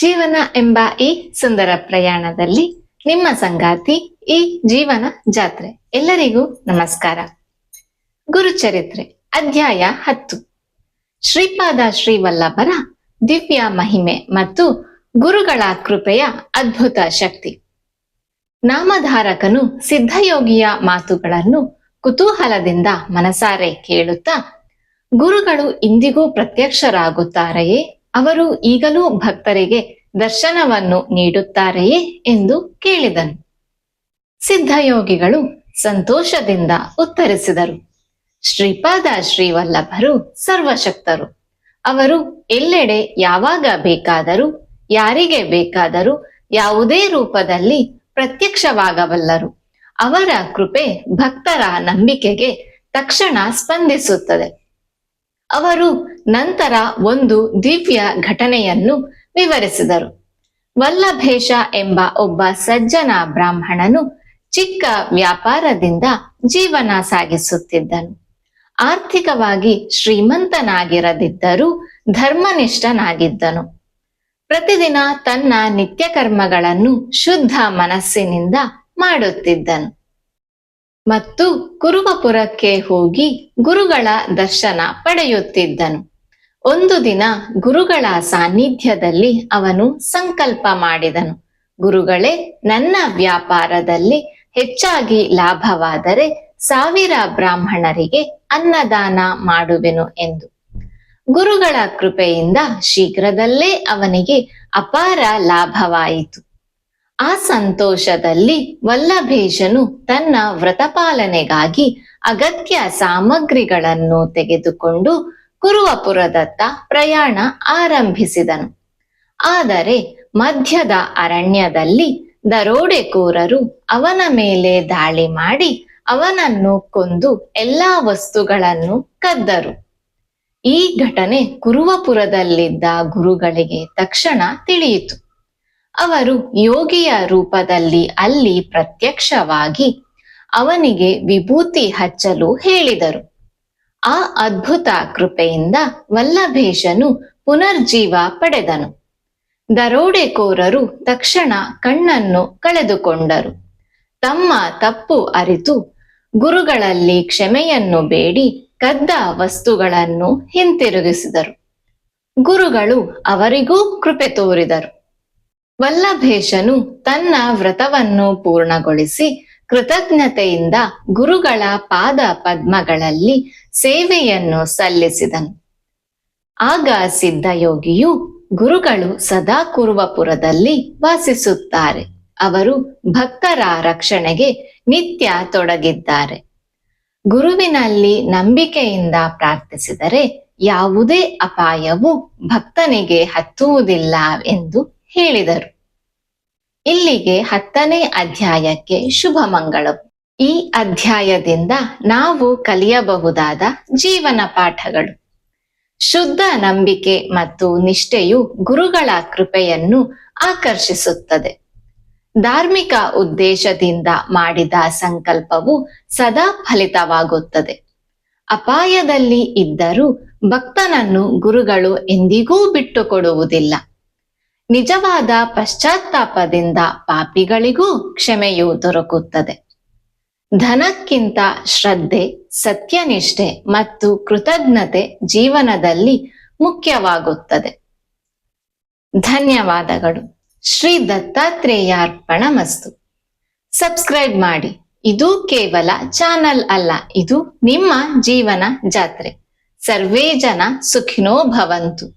ಜೀವನ ಎಂಬ ಈ ಸುಂದರ ಪ್ರಯಾಣದಲ್ಲಿ ನಿಮ್ಮ ಸಂಗಾತಿ ಈ ಜೀವನ ಜಾತ್ರೆ. ಎಲ್ಲರಿಗೂ ನಮಸ್ಕಾರ. ಗುರುಚರಿತ್ರೆ, ಅಧ್ಯಾಯ ಹತ್ತು. ಶ್ರೀಪಾದ ಶ್ರೀವಲ್ಲಭರ ದಿವ್ಯ ಮಹಿಮೆ ಮತ್ತು ಗುರುಗಳ ಕೃಪೆಯ ಅದ್ಭುತ ಶಕ್ತಿ. ನಾಮಧಾರಕನು ಸಿದ್ಧಯೋಗಿಯ ಮಾತುಗಳನ್ನು ಕುತೂಹಲದಿಂದ ಮನಸಾರೆ ಕೇಳುತ್ತಾ, ಗುರುಗಳು ಇಂದಿಗೂ ಪ್ರತ್ಯಕ್ಷರಾಗುತ್ತಾರೆಯೇ? ಅವರು ಈಗಲೂ ಭಕ್ತರಿಗೆ ದರ್ಶನವನ್ನು ನೀಡುತ್ತಾರೆಯೇ ಎಂದು ಕೇಳಿದನು. ಸಿದ್ಧಯೋಗಿಗಳು ಸಂತೋಷದಿಂದ ಉತ್ತರಿಸಿದರು. ಶ್ರೀಪಾದ ಶ್ರೀವಲ್ಲಭರು ಸರ್ವಶಕ್ತರು. ಅವರು ಎಲ್ಲೆಡೆ ಯಾವಾಗ ಬೇಕಾದರೂ, ಯಾರಿಗೆ ಬೇಕಾದರೂ ಯಾವುದೇ ರೂಪದಲ್ಲಿ ಪ್ರತ್ಯಕ್ಷವಾಗಬಲ್ಲರು. ಅವರ ಕೃಪೆ ಭಕ್ತರ ನಂಬಿಕೆಗೆ ತಕ್ಷಣ ಸ್ಪಂದಿಸುತ್ತದೆ. ಅವರು ನಂತರ ಒಂದು ದಿವ್ಯ ಘಟನೆಯನ್ನು ವಿವರಿಸಿದರು. ವಲ್ಲಭೇಶ ಎಂಬ ಒಬ್ಬ ಸಜ್ಜನ ಬ್ರಾಹ್ಮಣನು ಚಿಕ್ಕ ವ್ಯಾಪಾರದಿಂದ ಜೀವನ ಸಾಗಿಸುತ್ತಿದ್ದನು. ಆರ್ಥಿಕವಾಗಿ ಶ್ರೀಮಂತನಾಗಿರದಿದ್ದರೂ ಧರ್ಮನಿಷ್ಠನಾಗಿದ್ದನು. ಪ್ರತಿದಿನ ತನ್ನ ನಿತ್ಯ ಕರ್ಮಗಳನ್ನು ಶುದ್ಧ ಮನಸ್ಸಿನಿಂದ ಮಾಡುತ್ತಿದ್ದನು. ಮತ್ತು ಕುರುವಪುರಕ್ಕೆ ಹೋಗಿ ಗುರುಗಳ ದರ್ಶನ ಪಡೆಯುತ್ತಿದ್ದನು. ಒಂದು ದಿನ ಗುರುಗಳ ಸಾನ್ನಿಧ್ಯದಲ್ಲಿ ಅವನು ಸಂಕಲ್ಪ ಮಾಡಿದನು. ಗುರುಗಳೇ, ನನ್ನ ವ್ಯಾಪಾರದಲ್ಲಿ ಹೆಚ್ಚಾಗಿ ಲಾಭವಾದರೆ ಸಾವಿರ ಬ್ರಾಹ್ಮಣರಿಗೆ ಅನ್ನದಾನ ಮಾಡುವೆನು ಎಂದು. ಗುರುಗಳ ಕೃಪೆಯಿಂದ ಶೀಘ್ರದಲ್ಲೇ ಅವನಿಗೆ ಅಪಾರ ಲಾಭವಾಯಿತು. ಆ ಸಂತೋಷದಲ್ಲಿ ವಲ್ಲಭೇಶನು ತನ್ನ ವ್ರತಪಾಲನೆಗಾಗಿ ಅಗತ್ಯ ಸಾಮಗ್ರಿಗಳನ್ನು ತೆಗೆದುಕೊಂಡು ಕುರುವಪುರದತ್ತ ಪ್ರಯಾಣ ಆರಂಭಿಸಿದನು. ಆದರೆ ಮಧ್ಯದ ಅರಣ್ಯದಲ್ಲಿ ದರೋಡೆಕೋರರು ಅವನ ಮೇಲೆ ದಾಳಿ ಮಾಡಿ ಅವನನ್ನು ಕೊಂದು ಎಲ್ಲಾ ವಸ್ತುಗಳನ್ನು ಕದ್ದರು. ಈ ಘಟನೆ ಕುರುವಪುರದಲ್ಲಿದ್ದ ಗುರುಗಳಿಗೆ ತಕ್ಷಣ ತಿಳಿಯಿತು. ಅವರು ಯೋಗಿಯ ರೂಪದಲ್ಲಿ ಅಲ್ಲಿ ಪ್ರತ್ಯಕ್ಷವಾಗಿ ಅವನಿಗೆ ವಿಭೂತಿ ಹಚ್ಚಲು ಹೇಳಿದರು. ಆ ಅದ್ಭುತ ಕೃಪೆಯಿಂದ ವಲ್ಲಭೇಶನು ಪುನರ್ಜೀವ ಪಡೆದನು. ದರೋಡೆಕೋರರು ತಕ್ಷಣ ಕಣ್ಣನ್ನು ಕಳೆದುಕೊಂಡರು. ತಮ್ಮ ತಪ್ಪು ಅರಿತು ಗುರುಗಳಲ್ಲಿ ಕ್ಷಮೆಯನ್ನು ಬೇಡಿ ಕದ್ದ ವಸ್ತುಗಳನ್ನು ಹಿಂತಿರುಗಿಸಿದರು. ಗುರುಗಳು ಅವರಿಗೂ ಕೃಪೆ ತೋರಿದರು. ವಲ್ಲಭೇಶನು ತನ್ನ ವ್ರತವನ್ನು ಪೂರ್ಣಗೊಳಿಸಿ ಕೃತಜ್ಞತೆಯಿಂದ ಗುರುಗಳ ಪಾದ ಪದ್ಮಗಳಲ್ಲಿ ಸೇವೆಯನ್ನು ಸಲ್ಲಿಸಿದನು. ಆಗ ಸಿದ್ಧಯೋಗಿಯು ಗುರುಗಳು ಸದಾ ಕುರುವಪುರದಲ್ಲಿ ವಾಸಿಸುತ್ತಾರೆ. ಅವರು ಭಕ್ತರ ರಕ್ಷಣೆಗೆ ನಿತ್ಯ ತೊಡಗಿದ್ದಾರೆ. ಗುರುವಿನಲ್ಲಿ ನಂಬಿಕೆಯಿಂದ ಪ್ರಾರ್ಥಿಸಿದರೆ ಯಾವುದೇ ಅಪಾಯವು ಭಕ್ತನಿಗೆ ಹತ್ತುವುದಿಲ್ಲ ಎಂದು ಹೇಳಿದರು. ಇಲ್ಲಿಗೆ ಹತ್ತನೇ ಅಧ್ಯಾಯಕ್ಕೆ ಶುಭ ಮಂಗಳವು ಈ ಅಧ್ಯಾಯದಿಂದ ನಾವು ಕಲಿಯಬಹುದಾದ ಜೀವನ ಪಾಠಗಳು. ಶುದ್ಧ ನಂಬಿಕೆ ಮತ್ತು ನಿಷ್ಠೆಯು ಗುರುಗಳ ಕೃಪೆಯನ್ನು ಆಕರ್ಷಿಸುತ್ತದೆ. ಧಾರ್ಮಿಕ ಉದ್ದೇಶದಿಂದ ಮಾಡಿದ ಸಂಕಲ್ಪವು ಸದಾ ಫಲಿತವಾಗುತ್ತದೆ. ಅಪಾಯದಲ್ಲಿ ಇದ್ದರೂ ಭಕ್ತನನ್ನು ಗುರುಗಳು ಎಂದಿಗೂ ಬಿಟ್ಟುಕೊಡುವುದಿಲ್ಲ. ನಿಜವಾದ ಪಶ್ಚಾತ್ತಾಪದಿಂದ ಪಾಪಿಗಳಿಗೂ ಕ್ಷಮೆಯು ದೊರಕುತ್ತದೆ. ಧನಕ್ಕಿಂತ ಶ್ರದ್ಧೆ, ಸತ್ಯನಿಷ್ಠೆ ಮತ್ತು ಕೃತಜ್ಞತೆ ಜೀವನದಲ್ಲಿ ಮುಖ್ಯವಾಗುತ್ತದೆ. ಧನ್ಯವಾದಗಳು. ಶ್ರೀ ದತ್ತಾತ್ರೇಯಾರ್ಪಣಮಸ್ತು. ಸಬ್ಸ್ಕ್ರೈಬ್ ಮಾಡಿ. ಇದು ಕೇವಲ ಚಾನಲ್ ಅಲ್ಲ, ಇದು ನಿಮ್ಮ ಜೀವನ ಜಾತ್ರೆ. ಸರ್ವೇ ಜನ ಸುಖಿನೋ ಭವಂತು.